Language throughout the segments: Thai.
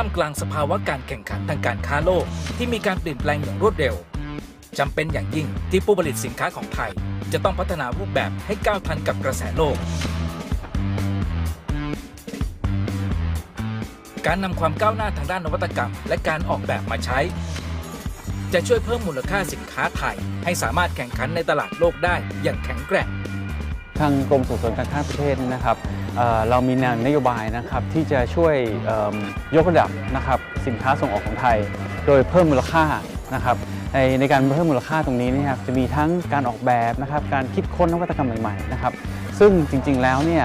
ท่ามกลางสภาวะการแข่งขันทางการค้าโลก ที่มีการเปลี่ยนแปลงอย่างรวดเร็วจำเป็นอย่างยิ่งที่ผู้ผลิตสินค้าของไทย จะต้องพัฒนารูปแบบให้ก้าวทันกับกระแสโลก การนำความก้าวหน้าทางด้านนวัตกรรม และการออกแบบมาใช้ จะช่วยเพิ่มมูลค่าสินค้าไทย ให้สามารถแข่งขันในตลาดโลกได้อย่างแข็งแกร่ง ทางกรมส่งเสริมการค้าประเทศนะครับเเรามีแนวนโยบายนะครับที่จะช่วยยกระดับนะครับสินค้าส่งออกของไทย โดยเพิ่มมูลค่านะครับในในการเพิ่มมูลค่าตรงนี้นยครับจะมีทั้งการออกแบบนะครับการคิดค้นนวัตกรรมใหม่ๆนะครับซึ่งจริงๆแล้วเนี่ย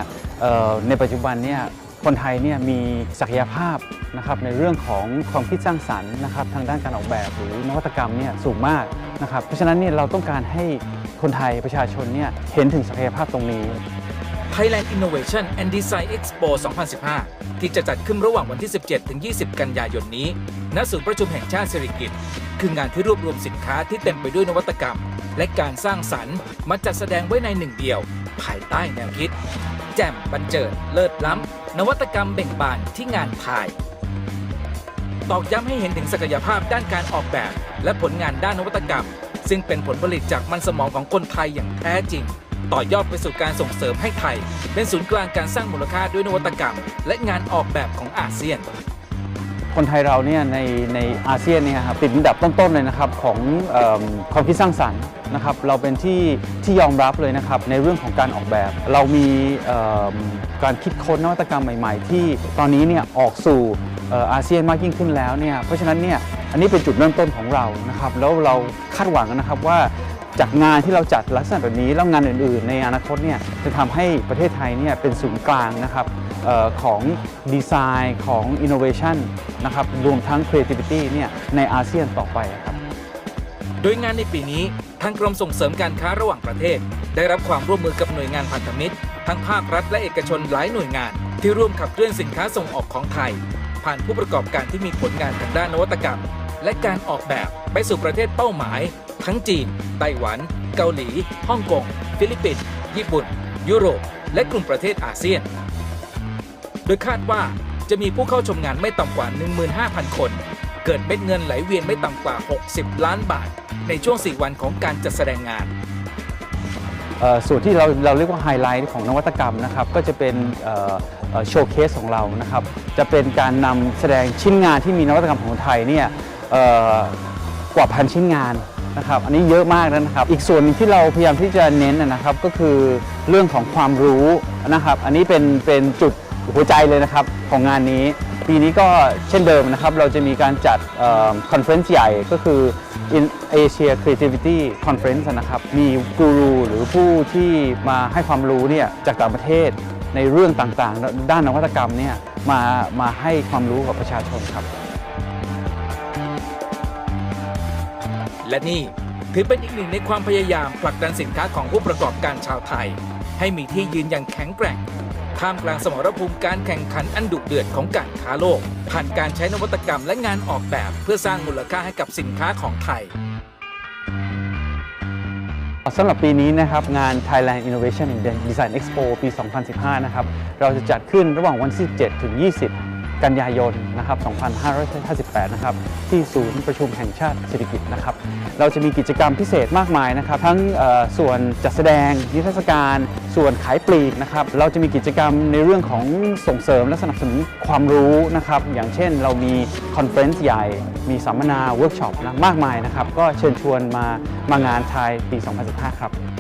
ในปัจจุบันเนี่ยคนไทยเนี่ยมีศักยภาพนะครับในเรื่องของความคิดสร้างสรรค์นะครับทางด้านการออกแบบหรือนวัตกรรมเนี่ยสูงมากนะครับเพราะฉะนั้นเนี่ยเราต้องการให้ คนไทยประชาชนเนี่ยเห็นถึงศักยภาพตรงนี้ Thailand Innovation and Design Expo 2015 ที่จะจัดขึ้นระหว่างวันที่ 17 ถึง 20 กันยายนนี้ ณ ศูนย์ประชุมแห่งชาติสิริกิติ์คืองานที่รวบรวมสินค้าที่เต็มไปด้วยนวัตกรรม และการสร้างสรรค์ มาจัดแสดงไว้ในหนึ่งเดียว ภายใต้แนวคิด แจ่มบันเจิด เลิศล้ำ นวัตกรรมเบ่งบานที่งานพาย ตอกย้ำให้เห็นถึงศักยภาพด้านการออกแบบ และผลงานด้านนวัตกรรม ซึ่งเป็นผลผลิตจากมันสมองของคนไทยอย่างแท้จริง ต่อยอดไปสู่การส่งเสริมให้ไทย เป็นศูนย์กลางการสร้างมูลค่าด้วยนวัตกรรม และงานออกแบบของอาเซียน คนไทยเราเนี่ยในในอาเซียนเนี่ยครับติดอันดับต้นๆเลยนะครับของเอความคิดสร้างสรรค์นะครับเราเป็นที่ที่ยอมรับเลยนะครับในเรื่องของการออกแบบ เรามีเอิ่มการคิดค้นนวัตกรรมใหม่ ๆ ที่ตอนนี้เนี่ยออกสู่ อาเซียนมากยิ่งขึ้นแล้วเนี่ยเพราะฉะนั้นเนี่ยอันนี้เป็นจุดเริ่มต้นของเรานะครับแล้วเราคาดหวังนะครับว่าจากงานที่เราจัดลักษณะแบบนี้แล้วงานอื่น ๆ ในอนาคตเนี่ยจะทำให้ประเทศไทยเนี่ยเป็นศูนย์กลางนะครับออของดีไซน์ของ Innovation นะครับรวมทั้ง Creativity เนี่ยในอาเซียนต่อไปครับโดยงานในปีนี้ทางกรมส่งเสริมการค้าระหว่างประเทศ ได้รับความร่วมมือกับหน่วยงานพันธมิตร ทั้งภาครัฐและเอกชนหลายหน่วยงาน ที่ร่วมขับเคลื่อนสินค้าส่งออกของไทย ผ่านผู้ประกอบการที่มีผลงานทางด้านนวัตกรรม และการออกแบบไปสู่ประเทศเป้าหมาย ทั้งจีน ไต้หวัน เกาหลี ฮ่องกง ฟิลิปปินส์ ญี่ปุ่น ยุโรป และกลุ่มประเทศอาเซียน โดยคาดว่าจะมีผู้เข้าชมงานไม่ต่ำกว่า 15,000 คน เกิดเม็ดเงินไหลเวียนไม่ต่ำกว่า 60 ล้านบาท ในช่วง 4 วันของการจัดแสดงงาน ส่วนที่เราเราเรียกว่าไฮไลท์ของนวัตกรรมนะครับก็จะเป็นโชว์เคสของเรานะครับจะเป็นการนำแสดงชิ้นงานที่มีนวัตกรรมของไทยเนี่ยกว่าพันชิ้นงานนะครับอันนี้เยอะมากนะครับ อีกส่วนนึงที่เราพยายามที่จะเน้นนะครับก็คือเรื่องของความรู้นะครับ อันนี้เป็นเป็นจุดหัวใจเลยนะครับของงานนี้ ปีนี้ก็เช่นเดิมนะครับเราจะมีการจัดคอนเฟรนซ์ใหญ่ก็คือ In Asia Creativity Conference นะครับ มีกูรูหรือผู้ที่มาให้ความรู้เนี่ยจากต่างประเทศในเรื่องต่างๆ ด้านนวัตกรรมเนี่ยมามาให้ความรู้กับประชาชนครับ และนี่ถือเป็นอีกหนึ่งในความพยายามผลักดันสินค้าของผู้ประกอบการชาวไทย ให้มีที่ยืนอย่างแข็งแกร่ง ท่ามกลางสมรภูมิการแข่งขันอันดุเดือดของการค้าโลก ผ่านการใช้นวัตกรรมและงานออกแบบ เพื่อสร้างมูลค่าให้กับสินค้าของไทยสำหรับปีนี้นะครับงาน Thailand Innovation and Design Expo ปี 2015 นะครับเราจะจัดขึ้นระหว่างวันที่7ถึง 20 กันยายนนะครับ 2558 นะครับ ที่ศูนย์ประชุมแห่งชาติเศรษฐกิจนะครับ เราจะมีกิจกรรมพิเศษมากมายนะครับ ทั้งส่วนจัดแสดง นิทรรศการ ส่วนขายปลีกนะครับ เราจะมีกิจกรรมในเรื่องของส่งเสริมและสนับสนุนความรู้นะครับ อย่างเช่นเรามีคอนเฟรนซ์ใหญ่ มีสัมมนาเวิร์กช็อปนะมากมายนะครับ ก็เชิญชวนมามางานไทยปี 2015 ครับ